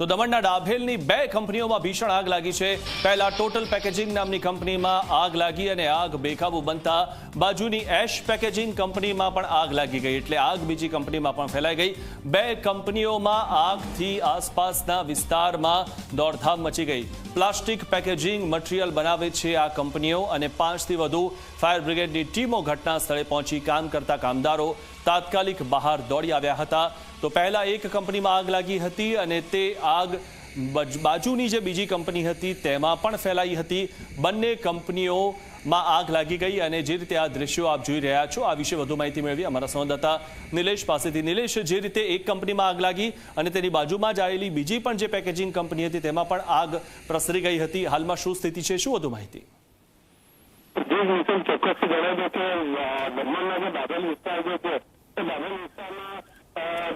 તો દમણના ડાભેલની બે કંપનીઓમાં ભીષણ આગ લાગી છે. પહેલા ટોટલ પેકેજિંગ નામની કંપનીમાં આગ લાગી અને આગ બેકાબુ બનતા બાજુની એશ પેકેજિંગ કંપનીમાં પણ આગ લાગી ગઈ એટલે આગ બીજી કંપનીમાં પણ ફેલાઈ ગઈ. બે કંપનીઓમાં આગથી આસપાસના વિસ્તારમાં દોડધામ મચી ગઈ. પ્લાસ્ટિક પેકેજિંગ મટીરિયલ બનાવે છે આ કંપનીઓ અને પાંચથી વધુ ફાયર બ્રિગેડની ટીમો ઘટના સ્થળે પહોંચી કામ કરતા કામદારો તાત્કાલિક બહાર દોડી આવ્યા હતા. તો પહેલા એક કંપનીમાં આગ લાગી હતી અને તે આગ બજ- બાજુની જે બીજી કંપની હતી તેમાં પણ ફેલાઈ હતી. બંને કંપનીઓમાં આગ લાગી ગઈ અને જે રીતે આ દ્રશ્યો આપ જોઈ રહ્યા છો, આ વિશે વધુ માહિતી મેળવી અમારા સંવાદદાતા નિલેશ પાસેથી. નિલેશ, જે રીતે એક કંપનીમાં આગ લાગી અને તેની બાજુમાં જ આવેલી બીજી પણ જે પેકેજિંગ કંપની હતી તેમાં પણ આગ પ્રસરી ગઈ હતી. હાલમાં શું સ્થિતિ છે, શું વધુ માહિતી? ચોક્કસ જણાવી કે દમણના જે બાદલ વિસ્તાર જે છે તે બાદલ વિસ્તારમાં અ, જે અ, ટોટલ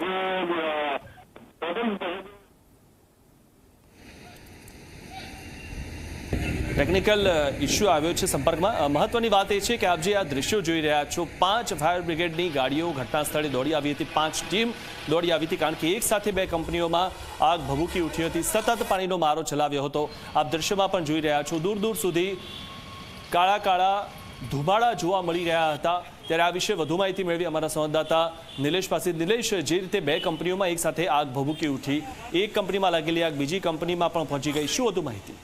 ટેકનિકલ ઇસ્યુ આવ્યો છે સંપર્કમાં. મહત્વની વાત એ છે કે આપ જે આ દ્રશ્યો જોઈ રહ્યા છો, પાંચ ફાયર બ્રિગેડની ગાડીઓ ઘટના સ્થળે દોડી આવી હતી, પાંચ ટીમ દોડી આવી હતી, કારણ કે એક સાથે બે કંપનીઓમાં આગ ભભૂકી ઉઠી હતી, સતત પાણીનો મારો ચલાવ્યો હતો. આપ દ્રશ્યમાં પણ જોઈ રહ્યા છો દૂર દૂર સુધી કાળા કાળા ધુમાડા જોવા મળી રહ્યા હતા. ત્યારે આ વિશે વધુ માહિતી મેળવી અમારા સંવાદદાતા નિલેશ પાસે નિલેશ, જે રીતે બે કંપનીઓમાં એક સાથે આગ ભભૂકી ઉઠી, એક કંપનીમાં લાગેલી આગ બીજી કંપનીમાં પણ પહોંચી ગઈ. શું વધુ માહિતી?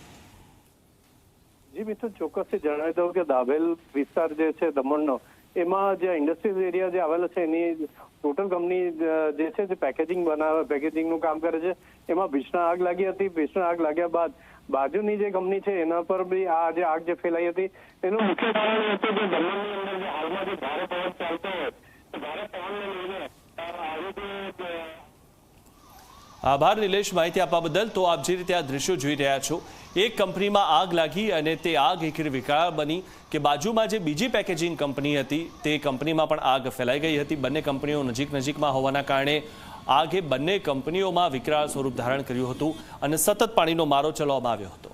જી મિત્ર ચોક્કસથી જણાવી દઉં કે દાભેલ વિસ્તાર જે છે દમણનો એમાં જે ઇન્ડસ્ટ્રીઝ એરિયા જે આવેલા છે, એની ટોટલ કંપની જે છે, જે પેકેજિંગ બનાવે પેકેજિંગનું કામ કરે છે, એમાં ભીષણ આગ લાગી હતી. ભીષણ આગ લાગ્યા બાદ બાજુની જે કંપની છે, એના પર બી આ જે આગ જે ફેલાઈ હતી, એનું મુખ્ય કારણ હતું કે દમણની અંદર હાલમાં જે ભારે પવન ચાલતો હોય ભારે પવનને લઈને આવી આભાર નિલેશ, માહિતી આપવા બદલ. તો આપ જે રીતે આ દ્રશ્યો જોઈ રહ્યા છો, એક કંપનીમાં આગ લાગી અને તે આગ એક વિકરાળ બની કે બાજુમાં જે બીજી પેકેજિંગ કંપની હતી, તે કંપનીમાં પણ આગ ફેલાઈ ગઈ હતી. બંને કંપનીઓ નજીક નજીકમાં હોવાના કારણે આગે બંને કંપનીઓમાં વિકરાળ સ્વરૂપ ધારણ કર્યું હતું અને સતત પાણીનો મારો ચલાવવામાં આવ્યો હતો.